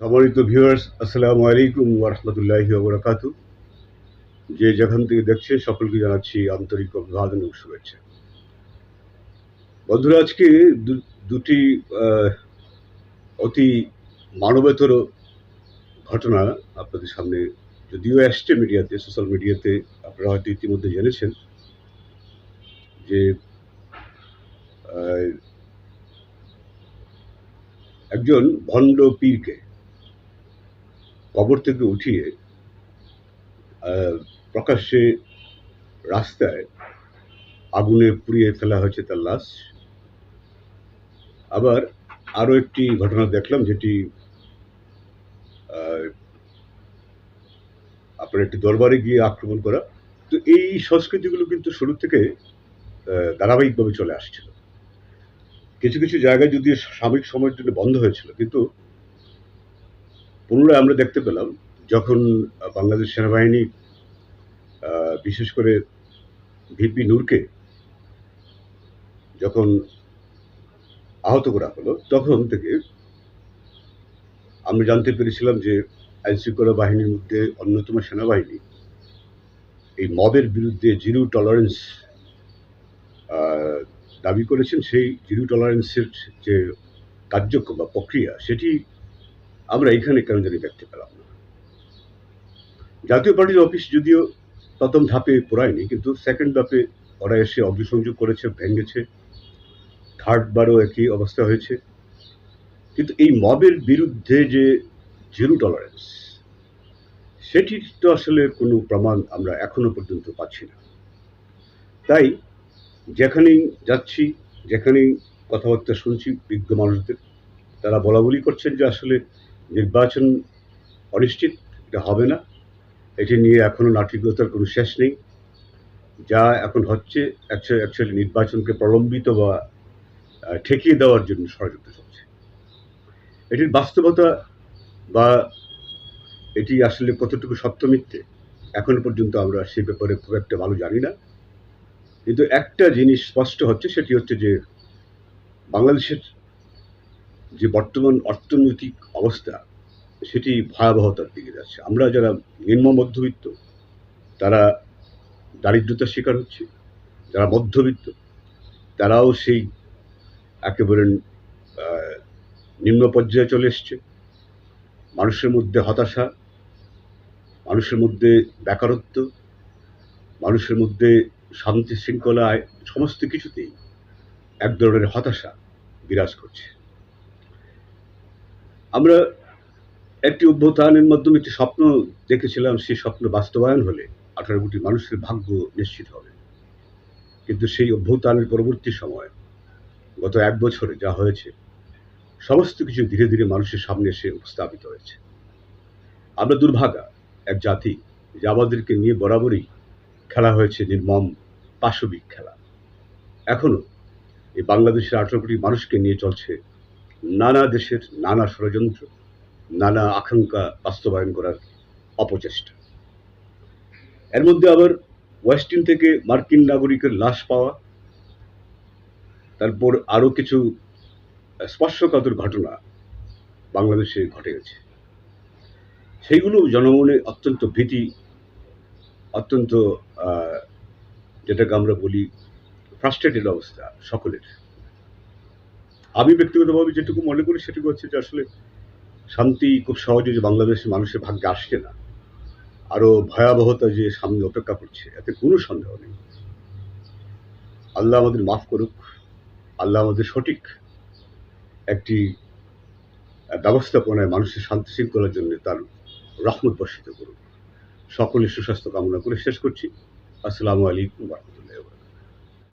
সম্মানিত ভিউয়ার্স আসসালামু আলাইকুম ওরহমতুল্লাহি ওবরাকাতু যে যেখান থেকে দেখছে সকলকে জানাচ্ছি আন্তরিক অভিবাদন ও শুভেচ্ছা। বন্ধুরা, আজকে দুটি অতি মানবেতর ঘটনা আপনাদের সামনে যদিও আসছে মিডিয়াতে সোশ্যাল মিডিয়াতে আপনারা হয়তো ইতিমধ্যে জেনেছেন যে একজন ভণ্ড পীরকে কবর থেকে উঠিয়ে প্রকাশ্যে রাস্তায় আগুনে পুড়িয়ে ফেলা হয়েছে তার লাশ। আবার আরও একটি ঘটনা দেখলাম যেটি আপনার একটি দরবারে গিয়ে আক্রমণ করা। তো এই সংস্কৃতিগুলো কিন্তু শুরু থেকে ধারাবাহিকভাবে চলে আসছিল। কিছু কিছু জায়গায় যদি সাময়িক সময়ের জন্য বন্ধ হয়েছিল, কিন্তু পুনরায় আমরা দেখতে পেলাম, যখন বাংলাদেশ সেনাবাহিনী বিশেষ করে ভিপি নূরকে যখন আহত করা হলো, তখন থেকে আমরা জানতে পেরেছিলাম যে আইনশৃঙ্খলা বাহিনীর মধ্যে অন্যতম সেনাবাহিনী এই মবের বিরুদ্ধে জিরো টলারেন্স দাবি করেছেন। সেই জিরো টলারেন্সের যে কার্যক্রম বা প্রক্রিয়া, সেটি আমরা এখানে কেন জানি দেখতে পেলাম না। জাতীয় পার্টির অফিস যদিও প্রথম ধাপে পড়ায়নি, কিন্তু সেকেন্ড ধাপে ওরা এসে অগ্নিসংযোগ করেছে, ভেঙেছে থার্ড বারও একই অবস্থা হয়েছে। কিন্তু এই মবের বিরুদ্ধে যে জিরো টলারেন্স সেটির তো আসলে কোনো প্রমাণ আমরা এখনও পর্যন্ত পাচ্ছি না। তাই যেখানেই যাচ্ছি, যেখানেই কথাবার্তা শুনছি, বিজ্ঞ মানুষদের, তারা বলা বলি করছেন যে আসলে নির্বাচন অনিশ্চিত, এটা হবে না। এটি নিয়ে এখনও নাটকীয়তার কোনো শেষ নেই। যা এখন হচ্ছে অ্যাকচুয়ালি নির্বাচনকে প্রলম্বিত বা ঠেকিয়ে দেওয়ার জন্য ষড়যন্ত্র চলছে। এটির বাস্তবতা বা এটি আসলে কতটুকু সত্য মিথ্যে, এখনও পর্যন্ত আমরা সে ব্যাপারে খুব একটা ভালো জানি না। কিন্তু একটা জিনিস স্পষ্ট হচ্ছে, সেটি হচ্ছে যে বাংলাদেশের যে বর্তমান অর্থনৈতিক অবস্থা, সেটি ভয়াবহতার দিকে যাচ্ছে। আমরা যারা নিম্ন মধ্যবিত্ত, তারা দারিদ্রতার শিকার হচ্ছে, যারা মধ্যবিত্ত, তারাও সেই একেবারে নিম্ন পর্যায়ে চলে এসছে। মানুষের মধ্যে হতাশা, মানুষের মধ্যে বেকারত্ব, মানুষের মধ্যে শান্তি শৃঙ্খলায় সমস্ত কিছুতেই এক ধরনের হতাশা বিরাজ করছে। আমরা একটি অভ্যুত্থানের মাধ্যমে একটি স্বপ্ন দেখেছিলাম, সেই স্বপ্ন বাস্তবায়ন হলে আঠারো কোটি মানুষের ভাগ্য নিশ্চিত হবে। কিন্তু সেই অভ্যুত্থানের পরবর্তী সময়, গত এক বছরে যা হয়েছে, সমস্ত কিছু ধীরে ধীরে মানুষের সামনে এসে উপস্থাপিত হয়েছে। আমরা দুর্ভাগা, এক জাতি, যে আমাদেরকে নিয়ে বরাবরই খেলা হয়েছে নির্মম পাশবিক খেলা। এখনও এই বাংলাদেশের আঠারো কোটি মানুষকে নিয়ে চলছে নানা দেশের নানা ষড়যন্ত্র, নানা আকাঙ্ক্ষা বাস্তবায়ন করার অপচেষ্টা। এর মধ্যে আবার ওয়েস্টিন থেকে মার্কিন নাগরিকের লাশ পাওয়া, তারপর আরও কিছু স্পর্শকাতর ঘটনা বাংলাদেশে ঘটে গেছে। সেইগুলো জনমনে অত্যন্ত ভীতি, অত্যন্ত যেটাকে আমরা বলি ফ্রাস্ট্রেটেড অবস্থা সকলের। আমি ব্যক্তিগতভাবে যেটুকু মনে করি সেটুকু হচ্ছে যে আসলে শান্তি খুব সহজে যে বাংলাদেশের মানুষের ভাগ্যে আসছে না। আরও ভয়াবহতা যে সামনে অপেক্ষা করছে, এতে কোনো সন্দেহ নেই। আল্লাহ আমাদের মাফ করুক, আল্লাহ আমাদের সঠিক একটি ব্যবস্থাপনায় মানুষের শান্তি শৃঙ্খলার জন্য তার রহমত বর্ষিত করুক। সকলের সুস্বাস্থ্য কামনা করে শেষ করছি। আসসালামু আলাইকুম রহমতুল্লাহ